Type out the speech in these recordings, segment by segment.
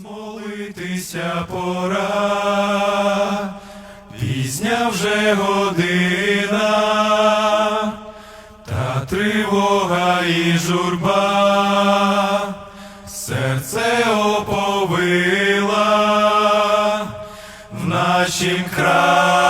Смолитися пора, пізня вже година, та тривога і журба, серце оповила, в нашім краї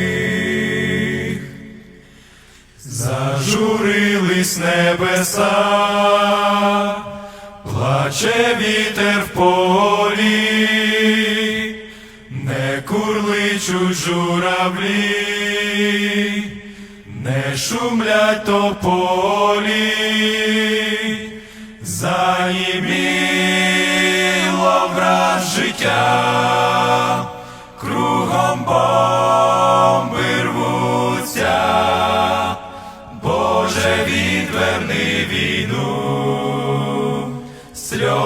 Зажурились небеса, плаче вітер в полі, не курличуть журавлі, не шумлять тополі, заїміло враз життя,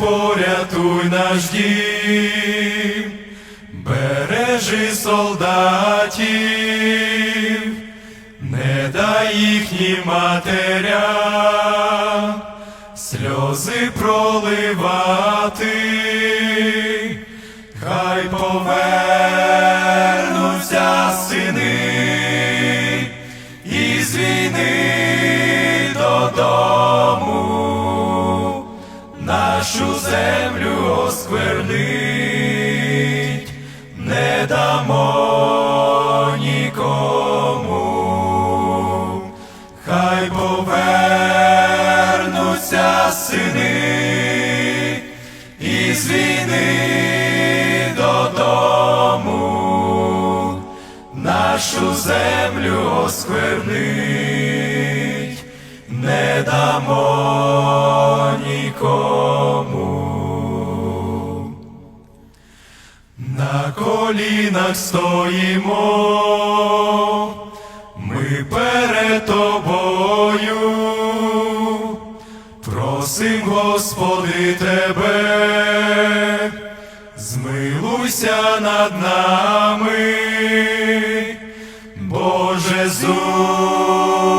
Порятуй наш дім, бережи солдатів, не дай їхнім матерям сльози проливати, хай повернуться сини не дамо нікому, хай повернуться сини із війни додому, нашу землю осквернить, не дамо колінах стоїмо, ми перед тобою, просим, Господи, тебе, змилуйся над нами, Боже, зупини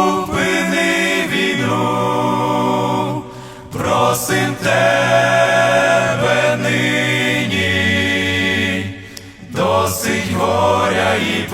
просим тебе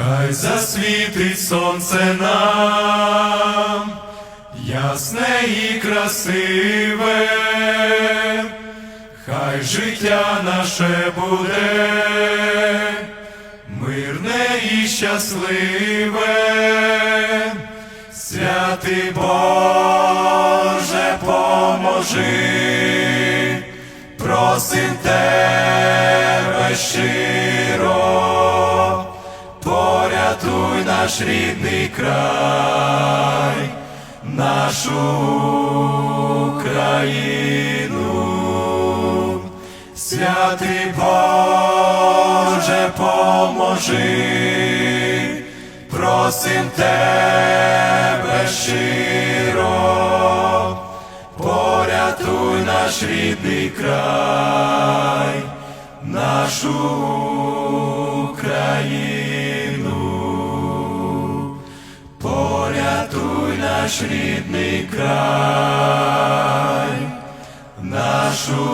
Хай засвітить сонце нам, ясне і красиве, хай життя наше буде, мирне і щасливе, святий Боже, поможи, просим тебе щиро порятуй наш рідний край, нашу Україну, святий Боже, поможи, просим тебе щиро, порятуй наш рідний край, нашу Україну, порятуй наш рідний край, нашу